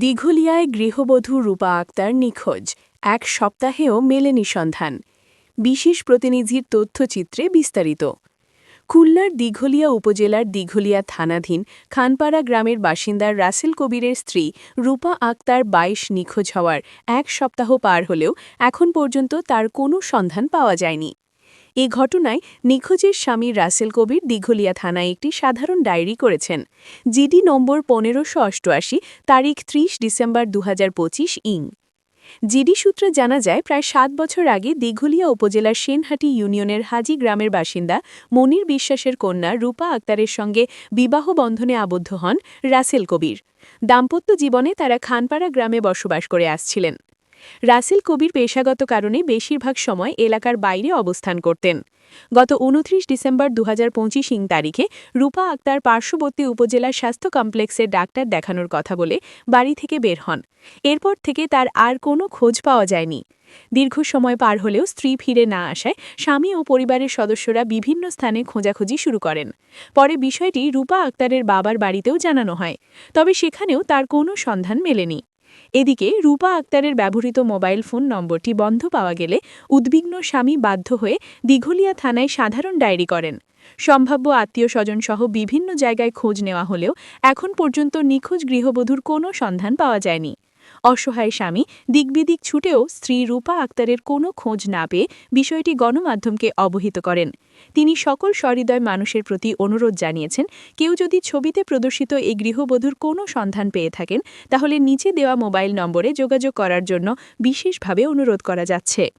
দীঘলিয়ায় গৃহবধূ রূপা আক্তার নিখোঁজ। এক সপ্তাহেও মেলেনি সন্ধান। বিশেষ প্রতিনিধির তথ্যচিত্রে বিস্তারিত। খুলনার দীঘলিয়া উপজেলার দীঘলিয়া থানাধীন খানপাড়া গ্রামের বাসিন্দার রাসেল কবিরের স্ত্রী রূপা আক্তার বাইশ নিখোঁজ হওয়ার এক সপ্তাহ পার হলেও এখন পর্যন্ত তার কোনো সন্ধান পাওয়া যায়নি। এ ঘটনায় নিখোঁজের স্বামী রাসেল কবির দীঘলিয়া থানায় একটি সাধারণ ডায়েরি করেছেন। জিডি নম্বর পনেরোশো অষ্টআশি, তারিখ ত্রিশ ডিসেম্বর দু হাজার পঁচিশ, ইং। জিডি সূত্রে জানা যায়, প্রায় সাত বছর আগে দীঘলিয়া উপজেলার সেনহাটি ইউনিয়নের হাজি গ্রামের বাসিন্দা মনির বিশ্বাসের কন্যা রূপা আক্তারের সঙ্গে বিবাহ বন্ধনে আবদ্ধ হন রাসেল কবির। দাম্পত্য জীবনে তারা খানপাড়া গ্রামে বসবাস করে আসছিলেন। রাসেল কবির পেশাগত কারণে বেশিরভাগ সময় এলাকার বাইরে অবস্থান করতেন। গত উনত্রিশ ডিসেম্বর দুহাজার পঁচিশ ইং তারিখে রূপা আক্তার পার্শ্ববর্তী উপজেলা স্বাস্থ্য কমপ্লেক্সের ডাক্তার দেখানোর কথা বলে বাড়ি থেকে বের হন। এরপর থেকে তার আর কোনো খোঁজ পাওয়া যায়নি। দীর্ঘ সময় পার হলেও স্ত্রী ফিরে না আসায় স্বামী ও পরিবারের সদস্যরা বিভিন্ন স্থানে খোঁজাখুঁজি শুরু করেন। পরে বিষয়টি রূপা আক্তারের বাবার বাড়িতেও জানানো হয়, তবে সেখানেও তার কোনো সন্ধান মেলেনি। এদিকে রূপা আক্তারের ব্যবহৃত মোবাইল ফোন নম্বরটি বন্ধ পাওয়া গেলে উদ্বিগ্ন স্বামী বাধ্য হয়ে দিঘলিয়া থানায় সাধারণ ডায়েরি করেন। সম্ভাব্য আত্মীয় স্বজনসহ বিভিন্ন জায়গায় খোঁজ নেওয়া হলেও এখন পর্যন্ত নিখোঁজ গৃহবধূর কোনো সন্ধান পাওয়া যায়নি। অসহায় স্বামী দিকবিদিক ছুটেও স্ত্রী রূপা আক্তারের কোনো খোঁজ না পেয়ে বিষয়টি গণমাধ্যমকে অবহিত করেন। তিনি সকল সহৃদয় মানুষের প্রতি অনুরোধ জানিয়েছেন, কেউ যদি ছবিতে প্রদর্শিত এই গৃহবধূর কোনো সন্ধান পেয়ে থাকেন, তাহলে নিচে দেওয়া মোবাইল নম্বরে যোগাযোগ করার জন্য বিশেষভাবে অনুরোধ করা যাচ্ছে।